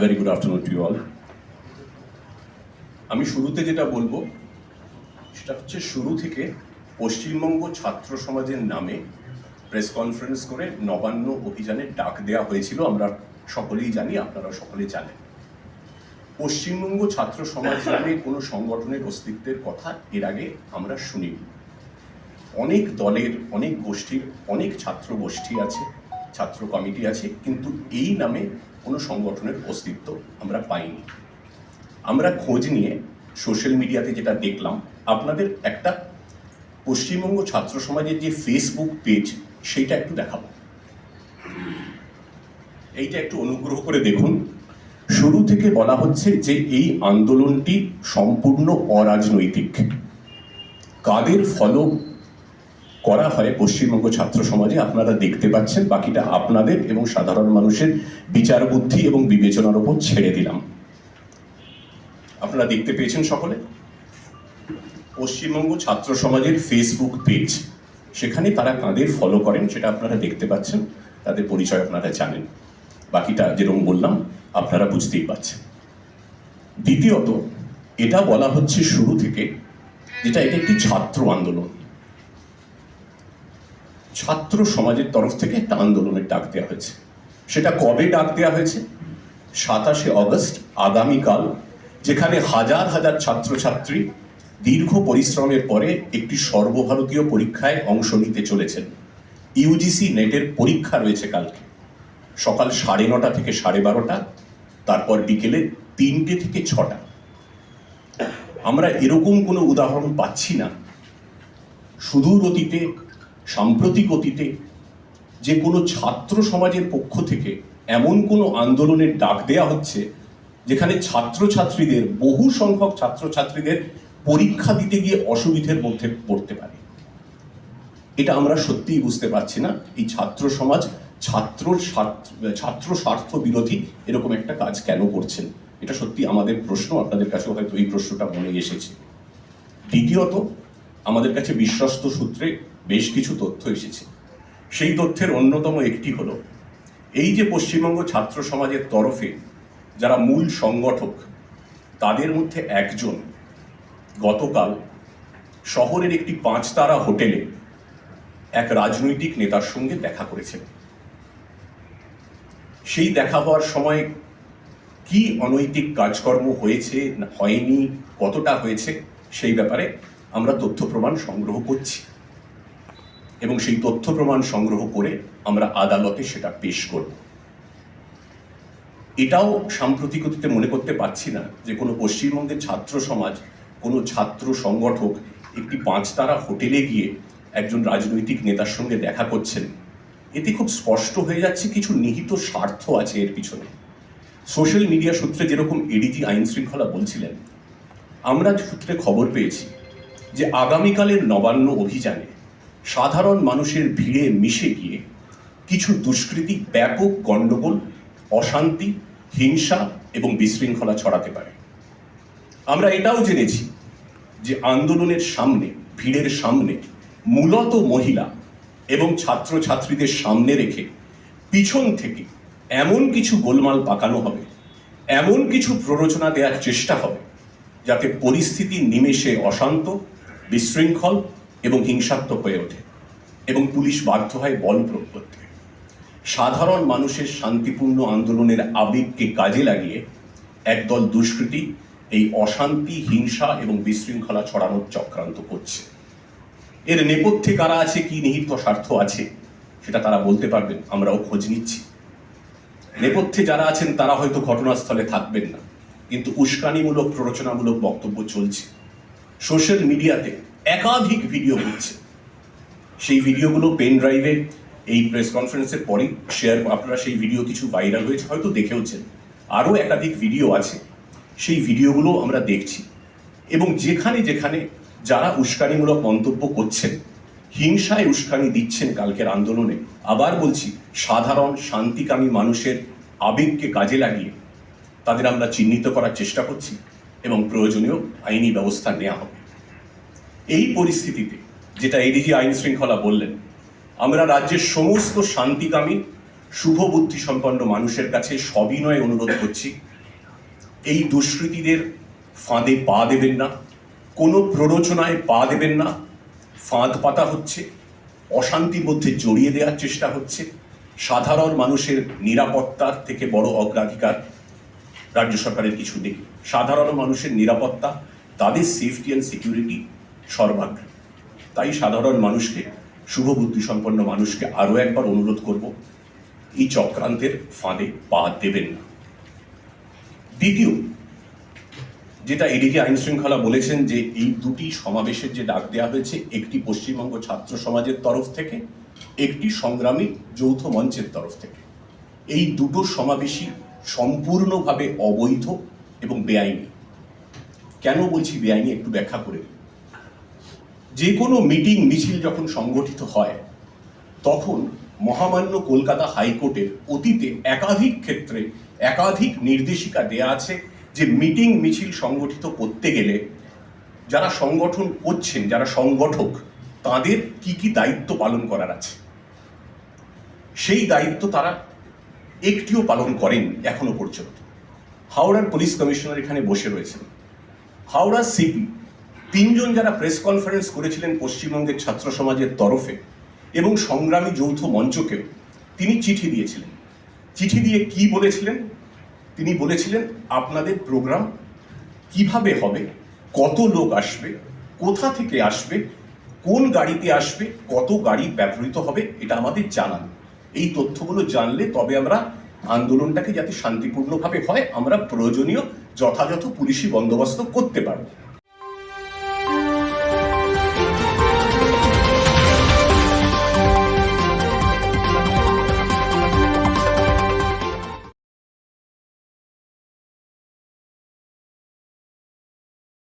Very good afternoon to all আমি শুরুতে যেটা বলব, সেটা হচ্ছে শুরু থেকে পশ্চিমবঙ্গ ছাত্র সমাজের নামে প্রেস কনফারেন্স করে নবান্ন অভিযানে ডাক দেওয়া হয়েছিল। আমরা সকলেই জানি আপনারা সকলেই জানেন। পশ্চিমবঙ্গ ছাত্র সমাজ নামে কোনো সংগঠনের অস্তিত্বের কথা এর আগে আমরা শুনিনি। অনেক দলের, অনেক গোষ্ঠীর, অনেক ছাত্র গোষ্ঠী আছে, ছাত্র কমিটি আছে, কিন্তু এই নামে কোনো সংগঠনের অস্তিত্ব আমরা পাইনি। আমরা খোঁজ নিয়ে সোশ্যাল মিডিয়াতে যেটা দেখলাম, আপনাদের একটা পশ্চিমবঙ্গ ছাত্র সমাজের যে ফেসবুক পেজ সেইটা একটু দেখাবো। এইটা একটু অনুগ্রহ করে দেখুন। শুরু থেকে বলা হচ্ছে যে এই আন্দোলনটি সম্পূর্ণ অরাজনৈতিক। কাদের ফলো করা হয় পশ্চিমবঙ্গ ছাত্র সমাজে, আপনারা দেখতে পাচ্ছেন বাকিটা আপনাদের এবং সাধারণ মানুষের বিচার বুদ্ধি এবং বিবেচনার উপর ছেড়ে দিলাম। আপনারা দেখতে পেয়েছেন সকলে? পশ্চিমবঙ্গ ছাত্র সমাজের ফেসবুক পেজ সেখানে তারা কাঁদের ফলো করেন সেটা আপনারা দেখতে পাচ্ছেন, তাদের পরিচয় আপনারা জানেন। বাকিটা যেরকম বললাম, আপনারা বুঝতেই পারছেন। দ্বিতীয়ত, এটা বলা হচ্ছে শুরু থেকে, যেটা এটা একটি ছাত্র আন্দোলন। ছাত্র সমাজের তরফ থেকে একটা আন্দোলনের ডাক দেওয়া হয়েছে। সেটা কবে ডাক দেওয়া হয়েছে? সাতাশে অগস্ট, আগামীকাল, যেখানে হাজার হাজার ছাত্রছাত্রী দীর্ঘ পরিশ্রমের পরে একটি সর্বভারতীয় পরীক্ষায় অংশ নিতে চলেছেন। ইউজিসি নেটের পরীক্ষা রয়েছে কালকে। সকাল সাড়ে নটা থেকে সাড়ে বারোটা, তারপর বিকেলে তিনটে থেকে ছটা। আমরা এরকম কোনো উদাহরণ পাচ্ছি না। সুদূর অতীতে সাম্প্রতিক অতীতে যে কোনো ছাত্র সমাজের পক্ষ থেকে এমন কোনো আন্দোলনের ডাক দেয়া হচ্ছে যেখানে ছাত্রছাত্রীদের, বহু সংখ্যক ছাত্রছাত্রীদের পরীক্ষা দিতে গিয়ে অসুবিধের মধ্যে পড়তে পারে। এটা আমরা সত্যিই বুঝতে পারছি না। এই ছাত্র সমাজ ছাত্র ছাত্র স্বার্থ বিরোধী এরকম একটা কাজ কেন করছেন? এটা সত্যি আমাদের প্রশ্ন, আপনাদের কাছে হয়তো এই প্রশ্নটা মনে এসেছে। দ্বিতীয়ত, আমাদের কাছে বিশ্বস্ত সূত্রে বেশ কিছু তথ্য এসেছে। সেই তথ্যের অন্যতম একটি হল, এই যে পশ্চিমবঙ্গ ছাত্র সমাজের তরফে যারা মূল সংগঠক, তাদের মধ্যে একজন গতকাল শহরের একটি পাঁচতারা হোটেলে এক রাজনৈতিক নেতার সঙ্গে দেখা করেছেন। সেই দেখা হওয়ার সময় কি অনৈতিক কাজকর্ম হয়েছে, হয়নি, কতটা হয়েছে, সেই ব্যাপারে আমরা তথ্য প্রমাণ সংগ্রহ করছি। এবং সেই তথ্য প্রমাণ সংগ্রহ করে আমরা আদালতে সেটা পেশ করব। এটাও সাম্প্রতিকতিতে মনে করতে পারছি না যে কোনো পশ্চিমবঙ্গের ছাত্র সমাজ, কোনো ছাত্র সংগঠক একটি পাঁচতারা হোটেলে গিয়ে একজন রাজনৈতিক নেতার সঙ্গে দেখা করছেন। এতে খুব স্পষ্ট হয়ে যাচ্ছে কিছু নিহিত স্বার্থ আছে এর পিছনে। সোশ্যাল মিডিয়া সূত্রে যেরকম এডিজি আইন শৃঙ্খলা বলছিলেন, আমরা সূত্রে খবর পেয়েছি যে আগামীকালের নবান্ন অভিযানে সাধারণ মানুষের ভিড়ে মিশে গিয়ে কিছু দুষ্কৃতী ব্যাপক গণ্ডগোল, অশান্তি, হিংসা এবং বিশৃঙ্খলা ছড়াতে পারে। আমরা এটাও জেনেছি যে আন্দোলনের সামনে, ভিড়ের সামনে মূলত মহিলা এবং ছাত্রছাত্রীদের সামনে রেখে পিছন থেকে এমন কিছু গোলমাল পাকানো হবে, এমন কিছু প্ররোচনা দেওয়ার চেষ্টা হবে, যাতে পরিস্থিতি নিমেষে অশান্ত, বিশৃঙ্খল এবং হিংসাত্মক হয়ে ওঠে এবং পুলিশ বাধ্য হয় বল প্রয়োগ করতে। সাধারণ মানুষের শান্তিপূর্ণ আন্দোলনের আবেগকে কাজে লাগিয়ে একদল দুষ্কৃতী এই অশান্তি, হিংসা এবং বিশৃঙ্খলা ছড়ানোর চক্রান্ত করছে। এর নেপথ্যে কারা আছে, কি নিহিত স্বার্থ আছে, সেটা তারা বলতে পারবেন, আমরাও খোঁজ নিচ্ছি। নেপথ্যে যারা আছেন, তারা হয়তো ঘটনাস্থলে থাকবেন না, কিন্তু উস্কানিমূলক, প্ররোচনামূলক বক্তব্য চলছে। সোশ্যাল মিডিয়াতে একাধিক ভিডিও হচ্ছে। সেই ভিডিওগুলো পেন ড্রাইভে এই প্রেস কনফারেন্সের পরেই শেয়ার আপনারা সেই ভিডিও কিছু ভাইরাল হয়েছে, হয়তো দেখেওছেন। আরও একাধিক ভিডিও আছে। সেই ভিডিওগুলো আমরা দেখছি। এবং যেখানে যেখানে যারা উস্কানিমূলক মন্তব্য করছেন, হিংসায় উস্কানি দিচ্ছেন কালকের আন্দোলনে, আবার বলছি, সাধারণ শান্তিকামী মানুষের আবেগকে কাজে লাগিয়ে তাদের আমরা চিহ্নিত করার চেষ্টা করছি এবং প্রয়োজনীয় আইনি ব্যবস্থা নেওয়া হবে। এই পরিস্থিতিতে, যেটা এডিজি আইন শৃঙ্খলা বললেন, আমরা রাজ্যের সমস্ত শান্তিকামী শুভ বুদ্ধি সম্পন্ন মানুষের কাছে সবিনয় অনুরোধ করছি, এই দুষ্কৃতীদের ফাঁদে পা দেবেন না, কোনো প্ররোচনায় পা দেবেন না, ফাঁদ পাতা হচ্ছে, অশান্তির মধ্যে জড়িয়ে দেওয়ার চেষ্টা হচ্ছে, সাধারণ মানুষের নিরাপত্তার থেকে বড় অগ্রাধিকার রাজ্য সরকারের কিছু নেই। সাধারণ মানুষের নিরাপত্তা, তাদের সেফটি অ্যান্ড সিকিউরিটি সর্বাগ্রে। তাই সাধারণ মানুষকে, শুভ বুদ্ধি সম্পন্ন মানুষকে আরও একবার অনুরোধ করব, এই চক্রান্তের ফাঁদে পা দেবেন না। দ্বিতীয়, যেটা এদিকে আইন শৃঙ্খলা বলেছেন যে এই দুটি সমাবেশের যে ডাক দেওয়া হয়েছে, একটি পশ্চিমবঙ্গ ছাত্র সমাজের তরফ থেকে, একটি সংগ্রামী যৌথ মঞ্চের তরফ থেকে। এই দুটো সমাবেশই সম্পূর্ণভাবে অবৈধ এবং বেআইনি। কেন বলছি বেআইনি একটু ব্যাখ্যা করে দিই। যে কোনো মিটিং মিছিল যখন সংগঠিত হয়, তখন মহামান্য কলকাতা হাইকোর্টের অতীতে একাধিক ক্ষেত্রে একাধিক নির্দেশিকা দেয়া আছে যে মিটিং মিছিল সংগঠিত করতে গেলে যারা সংগঠন করছেন, যারা সংগঠক, তাদের কি কি দায়িত্ব পালন করার আছে? সেই দায়িত্ব তারা একটিও পালন করেন এখনও পর্যন্ত। হাওড়ার পুলিশ কমিশনার এখানে বসে রয়েছেন। হাওড়া সিপি তিনজন যারা প্রেস কনফারেন্স করেছিলেন পশ্চিমবঙ্গের ছাত্র সমাজের তরফে এবং সংগ্রামী যৌথ মঞ্চকেও, তিনি চিঠি দিয়েছিলেন। চিঠি দিয়ে কি বলেছিলেন? তিনি বলেছিলেন, আপনাদের প্রোগ্রাম কীভাবে হবে? কত লোক আসবে? কোথা থেকে আসবে? কোন গাড়িতে আসবে? কত গাড়ি ব্যবহৃত হবে? এটা আমাদের জানান। এই তথ্যগুলো জানলে তবে আমরা আন্দোলনটাকে যাতে শান্তিপূর্ণভাবে হয়, আমরা প্রয়োজনীয় যথাযথ পুলিশি বন্দোবস্ত করতে পারব।